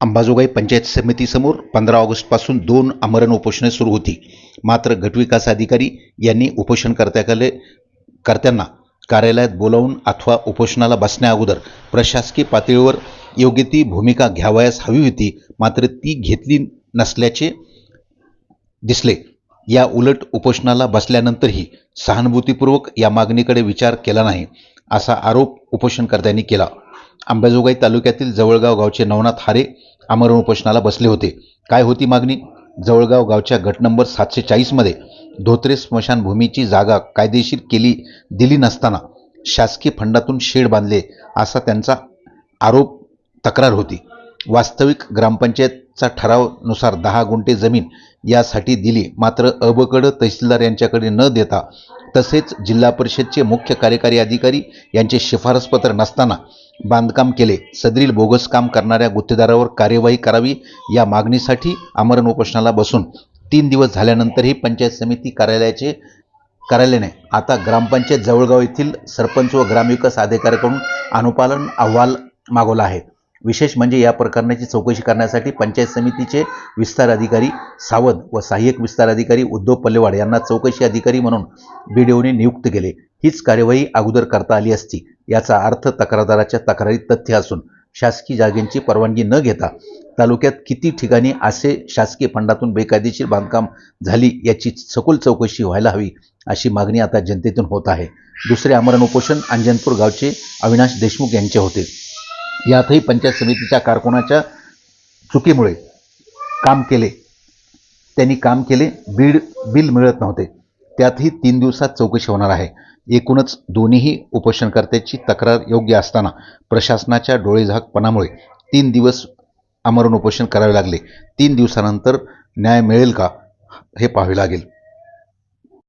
अंबाजोगाई पंचायत समितीसमोर पंधरा ऑगस्टपासून दोन आमरण उपोषणे सुरू होती. मात्र गटविकास अधिकारी यांनी उपोषणकर्त्याकडे कर्त्यांना कार्यालयात बोलावून अथवा उपोषणाला बसण्याअगोदर प्रशासकीय पातळीवर योग्य ती भूमिका घ्यावयास हवी होती मात्र ती घेतली नसल्याचे दिसले. या उलट उपोषणाला बसल्यानंतरही सहानुभूतीपूर्वक या मागणीकडे विचार केला नाही असा आरोप उपोषणकर्त्यांनी केला. अंबाजोगाई तालुक्यातील जवळगाव गावचे नवनाथ हारे आमरण उपोषणाला बसले होते. काय होती मागणी? जवळगाव गावच्या गट नंबर सातशे चाळीसमध्ये धोत्रे स्मशानभूमीची जागा कायदेशीर केली दिली नसताना शासकीय फंडातून शेड बांधले असा त्यांचा आरोप तक्रार होती. वास्तविक ग्रामपंचायतचा ठरावनुसार दहा गुंठे जमीन यासाठी दिली. मात्र अबकडं तहसीलदार यांच्याकडे न देता तसेच जिल्हा परिषदचे मुख्य कार्यकारी अधिकारी यांचे शिफारसपत्र नसताना बांधकाम केले. सदरील बोगस काम करणाऱ्या गुत्तेदारावर कार्यवाही करावी या मागणीसाठी आमरण उपोषणाला बसून तीन दिवस झाल्यानंतरही पंचायत समिती कार्यालयाचे कार्यालयाने आता ग्रामपंचायत जवळगाव येथील सरपंच व ग्रामविकास अधिकाऱ्याकडून अनुपालन अहवाल मागवला आहे. विशेष म्हणजे या प्रकरणाची चौकशी करण्यासाठी पंचायत समितीचे विस्तार अधिकारी सावध व सहाय्यक विस्तार अधिकारी उद्धव पल्लेवाड यांना चौकशी अधिकारी म्हणून बीडीओने नियुक्त केले. हीच कार्यवाही अगोदर करता आली असती. याचा अर्थ तक्रारदाराच्या तक्रारीत तथ्य असून शासकीय जागेंची परवानगी न घेता तालुक्यात किती ठिकाणी असे शासकीय फंडातून बेकायदेशीर बांधकाम झाली याची सखोल चौकशी व्हायला हवी अशी मागणी आता जनतेतून होत आहे. दुसरे आमरण उपोषण अंजनपूर गावचे अविनाश देशमुख यांचे होते. यातही पंचायत समितीच्या कारकुनाच्या चुकीमुळे काम केले. त्यांनी काम केले बीड बिल मिळत नव्हते. त्यातही तीन दिवसात चौकशी होणार आहे. एकूणच दोन्हीही उपोषणकर्त्याची तक्रार योग्य असताना प्रशासनाच्या डोळेझाकपणामुळे तीन दिवस आमरण उपोषण करावे लागले. तीन दिवसानंतर न्याय मिळेल का हे पाहावे लागेल.